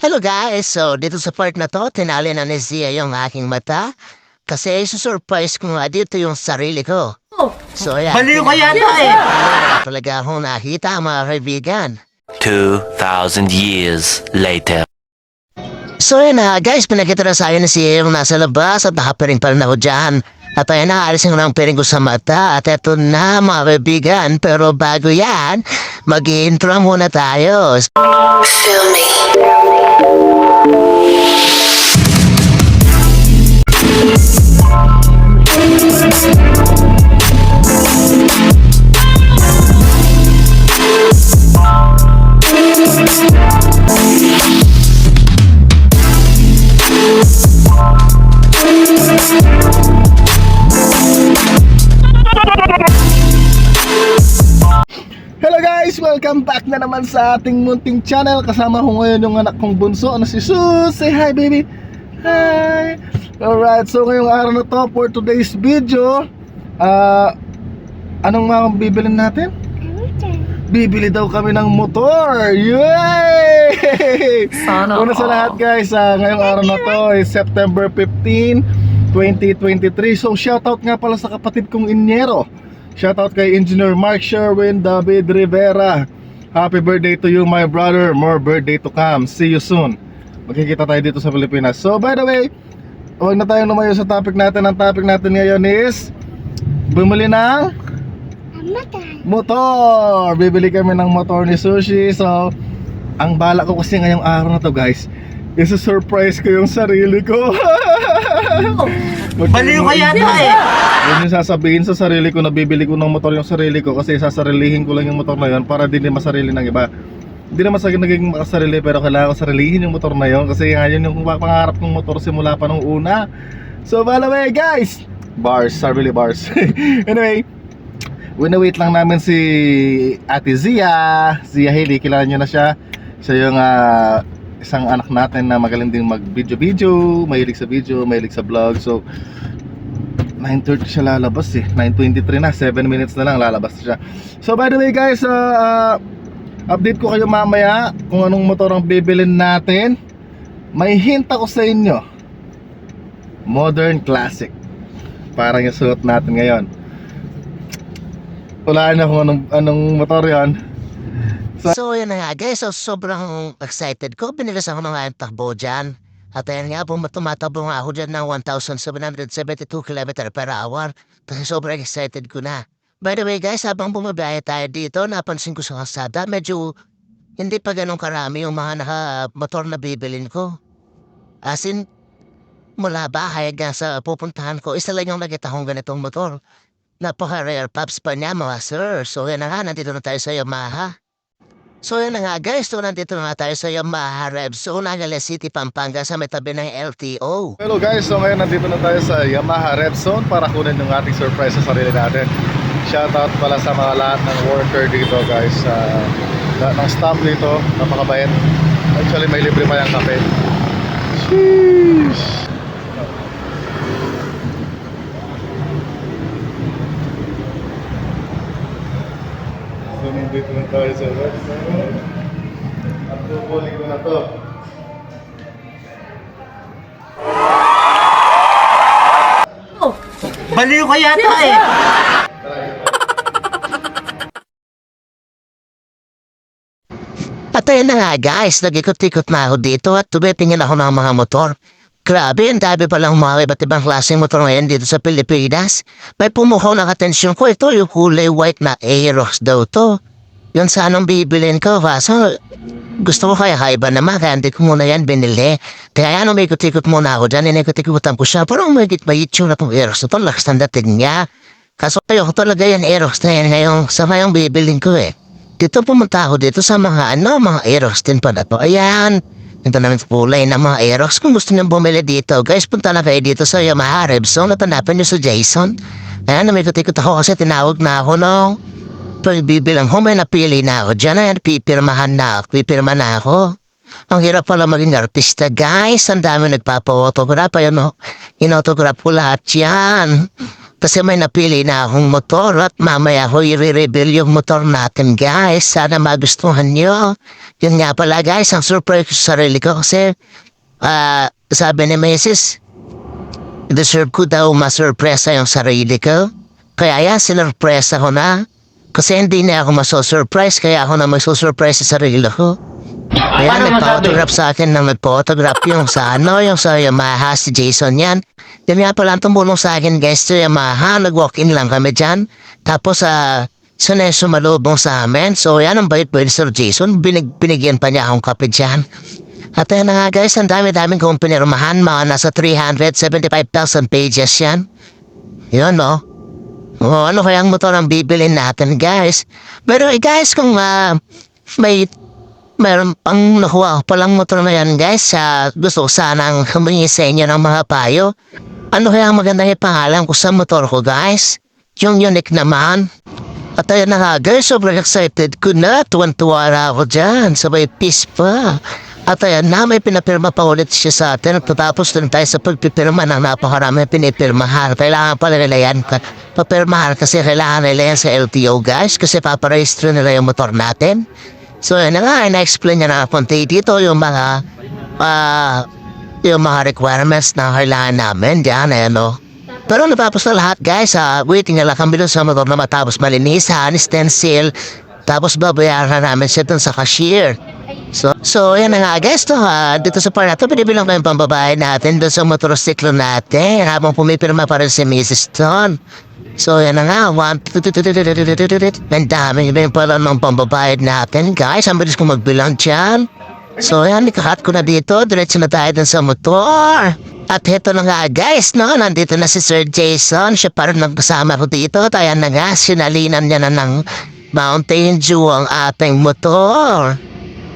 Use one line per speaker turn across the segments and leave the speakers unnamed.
Hello guys! So, dito sa part na to, tinali na ni Zia yung aking mata. Kasi susurprise ko nga dito yung sarili ko. So, ayan.
Baliw ka yata eh.
Talaga akong nakita mga kaibigan.
2,000 years later.
So, ayan na guys, pinakita na sa akin na si yung nasa labas at nakapiring pa rin ako dyan. At ayan na, alisin ko na ang piring ko sa mata. At eto na mga kaibigan. Pero bago yan, mag-intro muna tayo.
Feel
you Welcome back na naman sa ating munting channel Kasama ko ngayon yung anak kong bunso na si Sus Say hi baby! Hi! Alright, so ngayong araw na to for today's video ah Anong mga bibilin natin? Bibili daw kami ng motor! Yay!
Sana
Una sa lahat guys, ah, ngayong araw na to is September 15, 2023 So shoutout nga pala sa kapatid kong Inyero Shoutout kay Engineer Mark Sherwin David Rivera Happy birthday to you my brother. More birthday to come. See you soon. Magkikita tayo dito sa Pilipinas. So by the way Huwag na tayong lumayo sa topic natin. Ang topic natin ngayon is Bumili ng Motor. Bibili kami ng motor ni Sushi. So Ang bala ko kasi ngayong araw na to guys Isa-surprise ko yung sarili ko
Baliw ka yata eh.
Yun yung sasabihin sa sarili ko na bibili ko ng motor yung sarili ko kasi sasarilihin ko lang yung motor na yun para di din masarili ng iba. Hindi naman sa akin naging makasarili pero kailangan ko sarilihin yung motor na yun kasi nga yun yung pangarap ng motor simula pa nung una. So by the way guys, bars, sarili bars. anyway, wait lang namin si Ate Zia, Zia Haley, kilala nyo na siya. Siya yung ah, isang anak natin na magaling din mag video video, mahilig sa video, mahilig sa vlog. So 9.30 siya lalabas eh. 9.23 na 7 minutes na lang lalabas siya. So by the way guys uh, Update ko kayo mamaya Kung anong motor ang bibilin natin. May hint ako sa inyo. Modern Classic. Parang yung suot natin ngayon. Wala na kung anong, anong motor yon
So, yun na nga guys. So, sobrang excited ko. Binilis ako ng aking takbo dyan. At ayan nga po, tumatakbo nga ako dyan ng 1,772 km per hour. Kasi sobrang excited ko na. By the way guys, habang bumabiyahe tayo dito, napansin ko sa kasada, medyo hindi pa ganun karami yung mga naka-motor na bibilin ko. As in, mula bahay hanggang sa pupuntahan ko, isa lang yung nakita kong ganitong motor. Napaka-rare pops pa niya mga sir. So yan na nga, nandito na tayo sa Yamaha. So yun nga guys, so nandito na tayo sa Yamaha Rev Zone, Angeles City, Pampanga sa may ng LTO.
Hello guys, so ngayon nandito na tayo sa Yamaha Red Zone para kunin yung ating surprise sa sarili natin. Shoutout pala sa mga lahat ng worker dito guys. sa lahat ng staff dito, napakabait. Actually may libre pa yung kape. Sheesh! Nandito na tayo sa Zone. At kukunin ko na to.
Baliw ka yata eh.
At ayun na nga guys, nag-ikot-ikot na ako dito at tumitingin ako ng mga motor. Grabe, ang dami palang mga iba't ibang klaseng motor ngayon dito sa Pilipinas. May pumukaw ng atensyon ko, ito yung kulay white na Aerox daw to. Yun sanang bibilin ko, kaso gusto ko kaya kaiba naman, kaya hindi ko muna yan binili. Kaya ano, may ikot-ikot muna ako dyan, inikot-ikotan ko siya. Parang may git may itsura tong Aerox na to, lakas ng dating niya. Kaso kayo ko talaga yan Aerox na yan ngayong sa ngayong bibilin ko eh. Dito pumunta ako dito sa mga ano, mga Aerox din pala to. Ayan. Ito namin kulay ng mga Aerox. Kung gusto niyo bumili dito, guys, punta na kayo dito sa Yamaha Rebzone at hanapin niyo sa Jason. Ayan, namikot-ikot ako kasi tinawag na ako nung pagbibilang ko. May napili na ako dyan. Ayan, pipirmahan na ako. Pipirma na ako. Ang hirap pala maging artista, guys. Ang dami nagpapa-autograph. Ayan, no? In-autograph ko lahat yan. Kasi may napili na akong motor at mamaya ko i-reveal yung motor natin guys. Sana magustuhan nyo. Yun nga pala guys, ang surprise ko sa sarili ko kasi ah, sabi ni Mrs. Deserve ko daw masurpresa yung sarili ko. Kaya yan, sinurpresa ko na. Kasi hindi na ako masosurprise, kaya ako na masosurprise sa sarili ko. Kaya
Paano
nagpa-autograph sa akin ng nagpa-autograph yung sa ano, yung sa Yamaha si Jason yan. Yan nga pala ang tumulong sa akin guys sa Yamaha, nag-walk-in lang kami dyan. Tapos sa uh, sunay sumalubong sa amin. So yan ang bait-bait Sir Jason, binig binigyan pa niya akong kape dyan. At yan na nga guys, ang dami-daming kong pinirmahan, mga nasa 375,000 pages yan. Yun no. Oh, ano kaya ang motor ang bibilin natin guys? Pero eh, guys, kung ah, may Meron pang nakuha palang motor na yan guys. sa gusto ko sanang humingi sa inyo ng mga payo. Ano kaya ang magandang ipangalan ko sa motor ko guys? Yung unique naman. At ayun na nga guys, sobrang excited ko na. Tuwan-tuwa na ako dyan. Sabay peace pa. At ayan na, may pinapirma pa ulit siya sa atin. At tapos dun tayo sa pagpipirma ng napakarami pinipirmahan. Kailangan pala nila yan. Papirmahan kasi kailangan nila yan sa LTO guys. Kasi paparehistro nila yung motor natin. So yun na nga, na-explain niya na konti dito yung mga ah yung mga requirements na kailangan namin diyan, eh, no? Pero natapos na lahat, guys. ah waiting na lang kami dun sa motor na matapos malinisan, stencil, tapos babayaran na namin siya dun sa cashier. So, so yan nga guys, to, ha. dito sa part na to, binibilang ko pambabae natin dun sa motorsiklo natin habang pumipirma pa rin si Mrs. Stone. So yan na nga, one, ang dami rin pala ng pambabayad natin guys, ang bilis ko magbilang dyan. So yan, ikakat ko na dito, diretso na tayo dun sa motor. At heto na nga guys, no, nandito na si Sir Jason, siya pa rin nagkasama ko dito. Tayo na nga, sinalinan niya na ng Mountain Dew ang ating motor.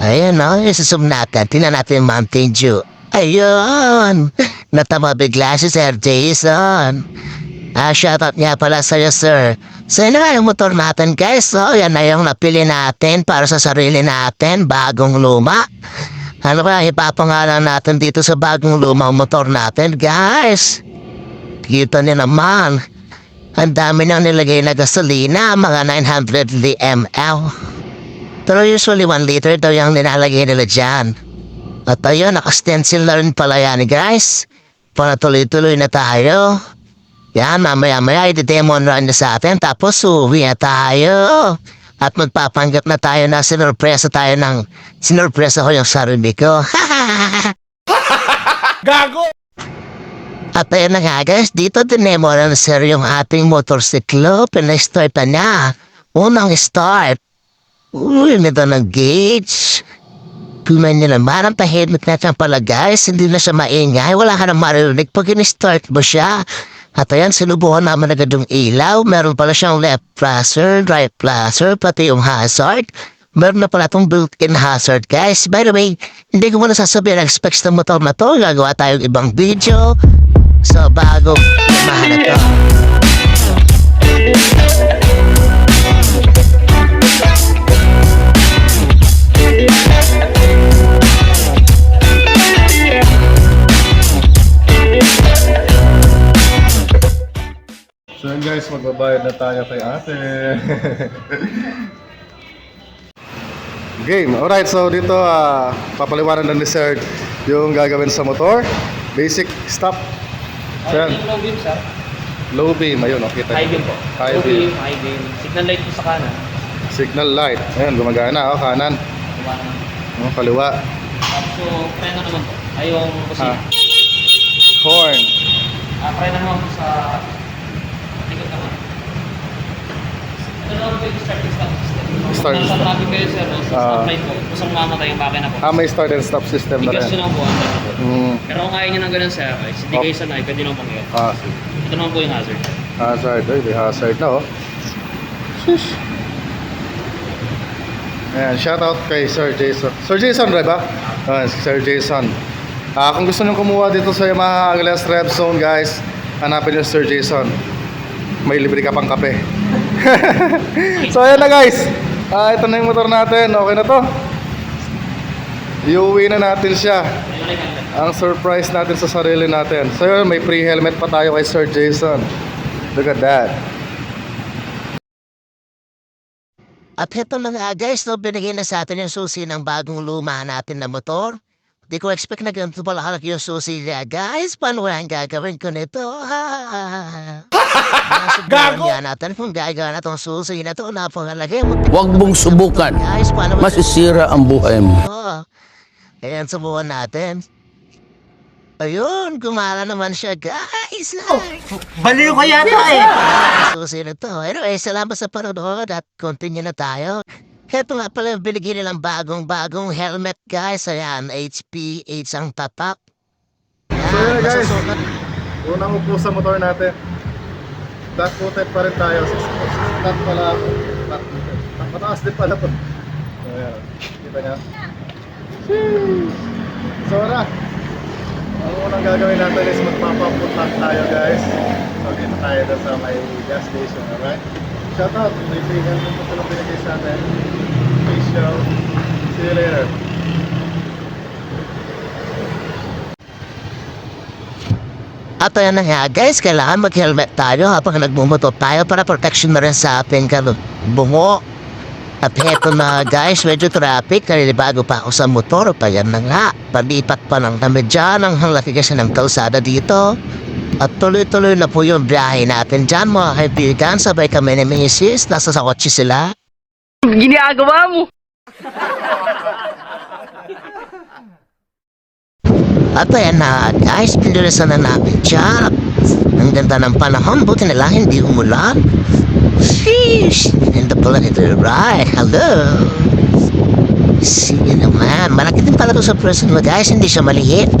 Ayun no, isusum natin, tingnan natin Mountain Dew. Ayun, natama bigla si Sir Jason. Ah, shoutout nga pala sa'yo, sir. So, yun nga yung motor natin, guys. So, yan na yung napili natin para sa sarili natin, bagong luma. Ano kaya ipapangalan natin dito sa bagong lumang motor natin, guys? Kita niyo naman. Ang dami nang nilagay na gasolina, mga 900 ml. Pero usually 1 liter daw yung nilalagay nila dyan. At ayun, naka-stencil na rin pala yan, guys. Para tuloy-tuloy na tayo. Yan, mamaya-maya i-demo na rin sa atin tapos uwi na tayo. At magpapanggap na tayo na sinurpresa tayo ng sinurpresa ko yung sarili ko.
Gago!
At ayun na nga guys, dito dinemo na sir yung ating motorsiklo. Pinastart na niya. Unang start. Uy, nito ng gauge. Tingnan niyo naman, ang tahimik na siya pala guys. Hindi na siya maingay. Wala ka na maririnig pag in-start mo siya. At ayan, sinubukan naman agad yung ilaw. Meron pala siyang left flasher, right flasher, pati yung hazard. Meron na pala itong built-in hazard, guys. By the way, hindi ko muna sasabihin ang specs ng motor na to. Gagawa tayong ibang video. So, bago mahal na to.
Tayo kay ate. Game. Alright, so dito ah papaliwanan ng dessert yung gagawin sa motor. Basic stop. So yan,
Low beam, sir.
low beam. Ayun, okay.
High beam po.
High
Low
beam.
beam, high beam. Signal light po sa kanan.
Signal light. Ayun, gumagana. Oh, kanan.
Kumana.
Oh, kaliwa.
Tapos yung preno naman po. Ay yung
Ah.
kusina.
Horn.
Ah, preno naman po sa likod naman. Ito naman po yung start and stop traffic kayo, sir, no? sa
Ah.
stoplight po, kusang mamatay yung makina po.
Ah, may start and stop system na
Bigas
rin.
yun lang po ang po.
Hmm.
Pero kung kaya nyo ng ganun, sir, guys, hindi
Oh.
kayo sanay, pwede nang pangyayari.
Ah, sige.
Ito naman po yung hazard.
Hazard. Ay, may hazard na oh. Shush. Ayan, shoutout kay Sir Jason. Sir Jason, right ba? Ah, si Sir Jason. Ah, kung gusto nyo kumuha dito sa Yamaha Angeles Rev Zone, guys, hanapin nyo si Sir Jason. May libre ka pang kape. so, ayan na guys. Ah, ito na yung motor natin. Okay na to. Iuwi na natin siya. Ang surprise natin sa sarili natin. So yun, may free helmet pa tayo kay Sir Jason. Look at that.
At na nga guys, no, binigay na sa atin yung susi ng bagong luma natin na motor. Di ko expect na ganito pala kalaki yung susi niya. Guys, paano ang gagawin ko nito? Gago! Yan natin kung gagawa na tong susi na to. Napakalaki.
Huwag mong subukan.
Guys, paano
Masisira ang buhay mo.
Oo. Ayan, subukan natin. Ayun, gumala naman siya, guys.
Baliw ka yata eh.
Susi na to. Anyway, salamat sa panonood at continue na tayo. Heto nga pala yung binigyan nilang bagong-bagong helmet, guys. Ayan, HPH ang tatak.
So yun na, guys.
masusukat.
Unang upo sa motor natin. Flat footed pa rin tayo. Flat pala ako. Flat footed. Mataas din pala to. So yan. Kita niya. So na. Ang unang gagawin natin is magpapapuntan tayo guys. So dito tayo sa may gas station. Alright? Shout out. May kaibigan mo po lang binigay sa atin. Peace show. See you later.
At ayan na nga, guys. Kailangan mag-helmet tayo habang nagmumoto tayo para protection na rin sa ating bungo. At heto na guys, medyo traffic. Kanili bago pa ako sa motor. Pa yan na nga. Palipat pa ng kami dyan. Ang halaki kasi ng kalsada dito. At tuloy-tuloy na po yung biyahe natin dyan mga kaibigan. Sabay kami ni Mrs. Nasa sa kotse sila.
Ginagawa mo.
At ayan na guys, pinilisan na namin dyan. Ang ganda ng panahon, buti na lang hindi umulan. Sheesh! Ganda pala nito, right? Hello! Sige naman, malaki din pala to sa person mo guys, hindi siya maliit.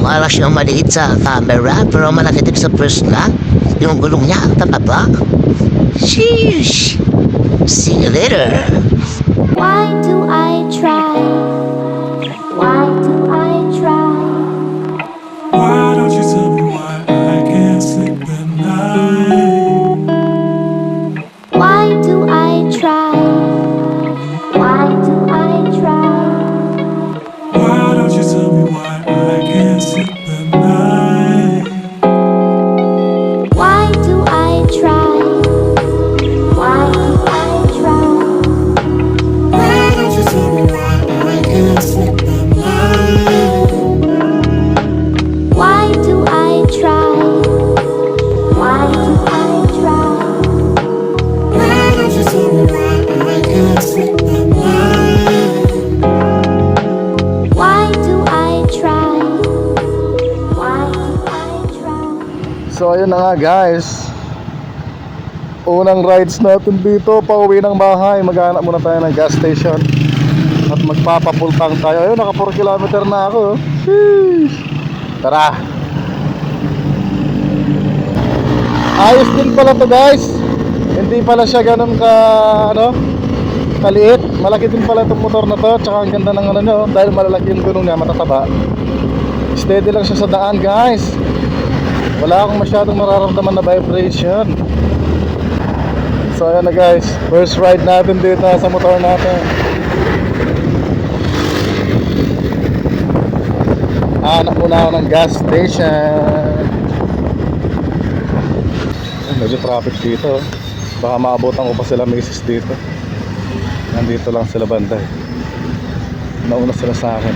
Wala siyang maliit sa camera, pero malaki din sa personal. Yung gulong niya, tataba. Sheesh! See you later!
Why do I try? Why do I
guys. Unang rides natin dito Pauwi ng bahay. Maghanap muna tayo ng gas station. At magpapapultang tayo. Ayun naka 4 kilometer na ako Sheesh. Tara. Ayos din pala to guys. Hindi pala siya ganun ka Ano Kaliit. Malaki din pala itong motor na to. Tsaka ang ganda ng ano nyo. Dahil malalaki yung gulong niya Matataba. Steady lang siya sa daan guys wala akong masyadong nararamdaman na vibration. So ayan na guys. First ride natin dito sa motor natin. Hanap muna ako ng gas station. Medyo traffic dito. Baka maabutan ko pa sila misis dito. Nandito lang sila banda eh. nauna sila sa akin.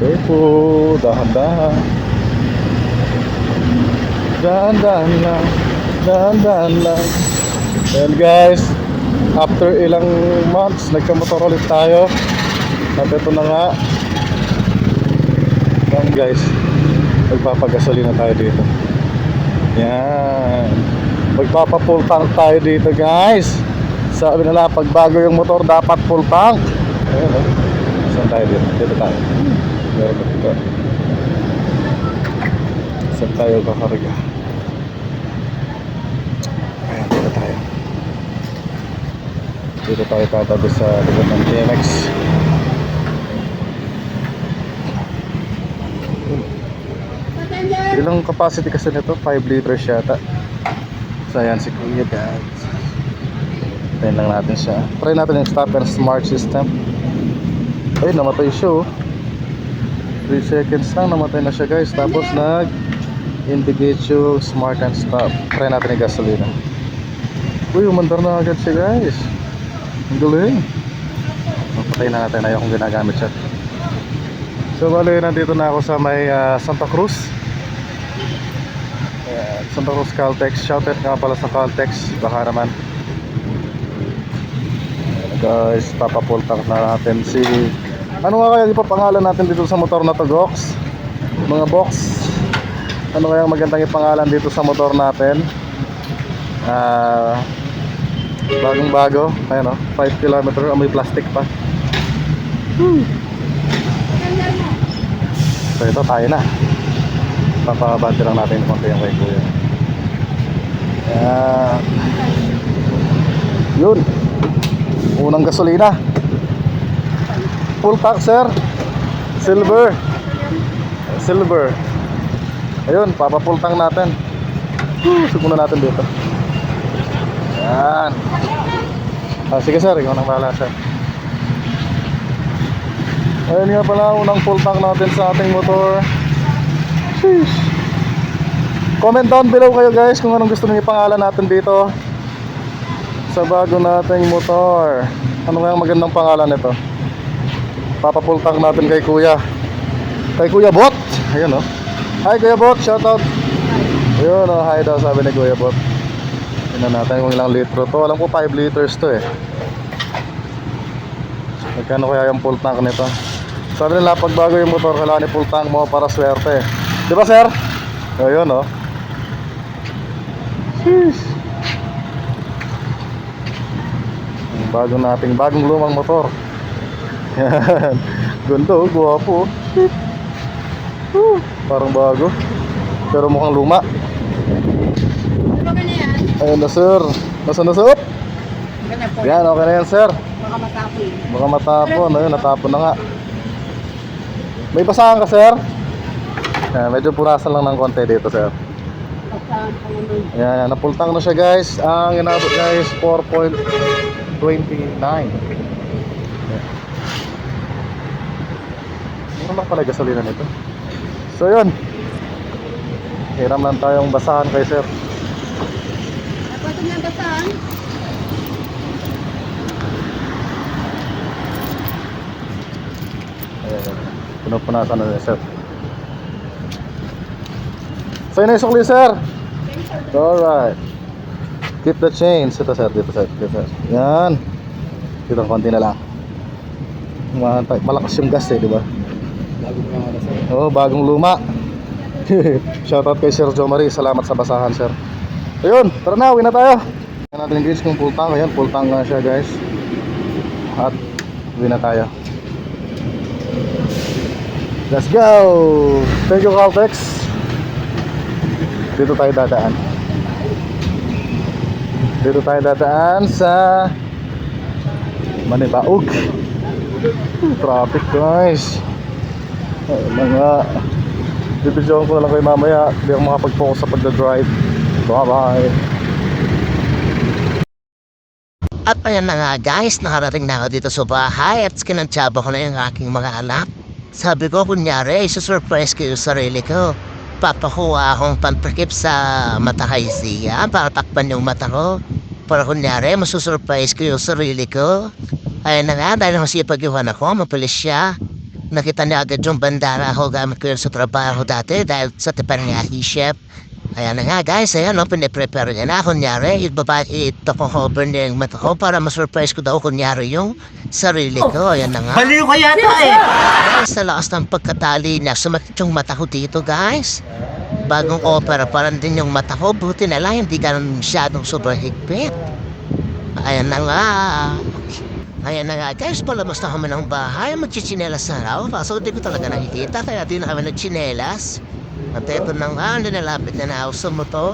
Careful, dahan-dahan Dahan-dahan lang. Dahan-dahan lang. Well guys. After ilang months Nagkamotor ulit tayo. At ito na nga. Yan guys. Magpapagasolina tayo dito. Yan Magpapa-full tank tayo dito guys. Sabi nila pag bago yung motor Dapat full tank. Ayan oh. Saan tayo dito? Dito tayo. Meron dito? Saan tayo kakarga? Ayan, dito tayo. Dito tayo tatabi sa lugar ng TMX. Ilang capacity kasi nito? 5 liters yata. So ayan si Kuya guys. Tayin lang natin siya. Try natin yung stop and smart system. Ayun, namatay siya oh. 3 seconds lang namatay na siya guys. Tapos nag Indigetio Smart and Stop. Try natin yung gasolina. Uy, umandar na agad siya guys. Ang galing. Papatay na natin. Ayaw kong ginagamit siya. So bali, nandito na ako sa may ah, Santa Cruz. Ayan, Santa Cruz Caltex. Shoutout nga pala sa Caltex. Baka naman. Guys, papapultak na natin si... Ano nga kaya ipapangalan natin dito sa motor na to, Gox? Mga box. Ano kaya ang magandang ipangalan dito sa motor natin? Ah... bagong bago. Ayan o, 5 km. Amoy plastic pa. So ito tayo na. Papabante lang natin konti yung kay kuya. Ayan. Yun. Unang gasolina. Full tank sir. Silver. Silver. Ayun, papapultang natin. Whew, Sigmuna natin dito. Yan. Ah, sige sir, ikaw nang bahala sir. Ayun nga pala, unang full tank natin sa ating motor. Sheesh. Comment down below kayo guys kung anong gusto niyo ipangalan natin dito sa bago nating motor. Ano kaya ang magandang pangalan nito? Papafull tank natin kay Kuya. Kay Kuya Bot. Ayun oh. Hi Kuya Bot, shout out. Ayun oh, hi daw sabi ni Kuya Bot. Tingnan natin kung ilang litro to. Alam ko 5 liters to eh. Magkano kaya yung full tank nito? Sabi nila pag bago yung motor, kailangan i-full tank mo para swerte. Di ba sir? Ayun oh. Sheesh. Bago nating bagong lumang motor. Yan. Ganda oh, guwapo. oh. Parang bago. Pero mukhang luma. Ayun na sir. Nasa na sir? Yan, okay na yan sir. Baka matapon. Baka matapon. Ayun, natapon na nga. May basahan ka sir? Yan, medyo purasan lang ng konti dito sir. Yan, napultang na siya guys. Ang inabot guys 4.29. Ano lang pala gasolina nito? So yun. Hiram lang tayong basahan kay sir. Ayan, pinupunasan na ni sir. So yun na yung sukli sir. Alright. Keep the chains. Ito sir, dito sir. Dito sir. Yan. Dito konti na lang. Mal- Malakas yung gas eh, di ba? Oo, oh, bagong luma. Shoutout kay Sir Jo Marie. Salamat sa basahan, sir. Ayun, tara na, uwi na tayo. Tingnan natin guys kung full tank. Ayan, full tank na siya guys. At uwi na tayo. Let's go! Thank you, Caltex. Dito tayo dadaan. Dito tayo dadaan sa Manibaog. Traffic guys. Ay, mga Bibidyoan ko na lang kayo mamaya Hindi ako makapag-focus sa pagdadrive Bye bye
At ayan na nga guys, nakarating na ako dito sa bahay at kinantsaba ko na yung aking mga anak. Sabi ko, kunyari, isusurprise ko yung sarili ko. Papakuha akong pantakip sa mata kay Zia para takpan yung mata ko. Para kunyari, masusurprise ko yung sarili ko. Ayan na nga, dahil masipag yung anak ko, mapilis siya. Nakita niya agad yung bandara ako gamit ko yun sa trabaho dati dahil sa teppanyaki chef. Ayan na nga guys, ayan no, piniprepare niya na. Kunyari, ibaba, ito ko cover niya yung mata ko para masurprise ko daw kunyari yung sarili ko. Ayan na nga.
Baliw ka yata eh.
Dahil sa lakas ng pagkatali niya, sumakit yung mata ko dito guys. Bagong opera, parang din yung mata ko. Buti na lang, hindi ganun masyadong sobrang higpit. Ayan na nga. Ayan na nga guys, palabas na kami ng bahay. Magchichinelas na ako. Kaso hindi ko talaga nakikita, kaya di na kami nagchinelas. At eto na nga, nalapit na na ako sa motor.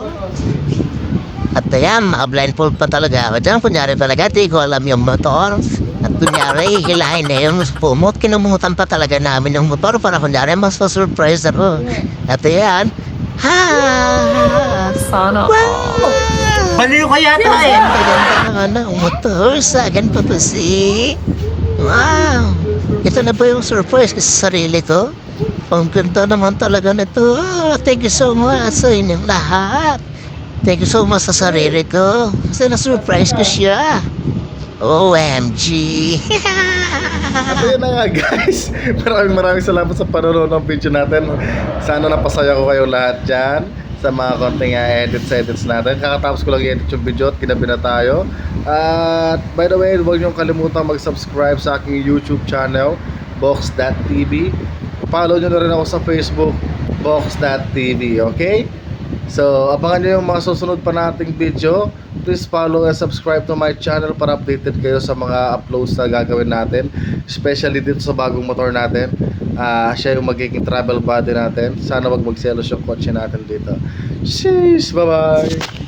At ayan, maka-blindfold pa talaga ako dyan. Kunyari talaga, di ko alam yung motor. At kunyari, hilahin na yung pumot. Kinumutan pa talaga namin yung motor para kunyari, mas surprise ako. At ayan, ha! Sana wow!
Baliw ka yata eh.
Ganda nga ng motor sa akin pa to si. Wow! Ito na ba yung surprise ko sa sarili ko? Ganda naman talaga nito. Ah, Thank you so much sa inyong lahat. Thank you so much sa sarili ko. Kasi na-surprise ko siya. OMG.
At yun na nga guys, maraming maraming salamat sa panonood ng video natin. Sana napasaya ko kayo lahat dyan sa mga konting uh, edits edits natin. Kakatapos ko lang i-edit yung video at kinabi na tayo. At by the way, huwag niyong kalimutan mag-subscribe sa aking YouTube channel, Box.tv. Follow niyo na rin ako sa Facebook, Box.tv, okay? So, abangan nyo yung mga susunod pa nating video. Please follow and subscribe to my channel para updated kayo sa mga uploads na gagawin natin. Especially dito sa bagong motor natin. Ah, siya yung magiging travel buddy natin. Sana wag magselos yung kotse natin dito. Sheesh! Bye-bye!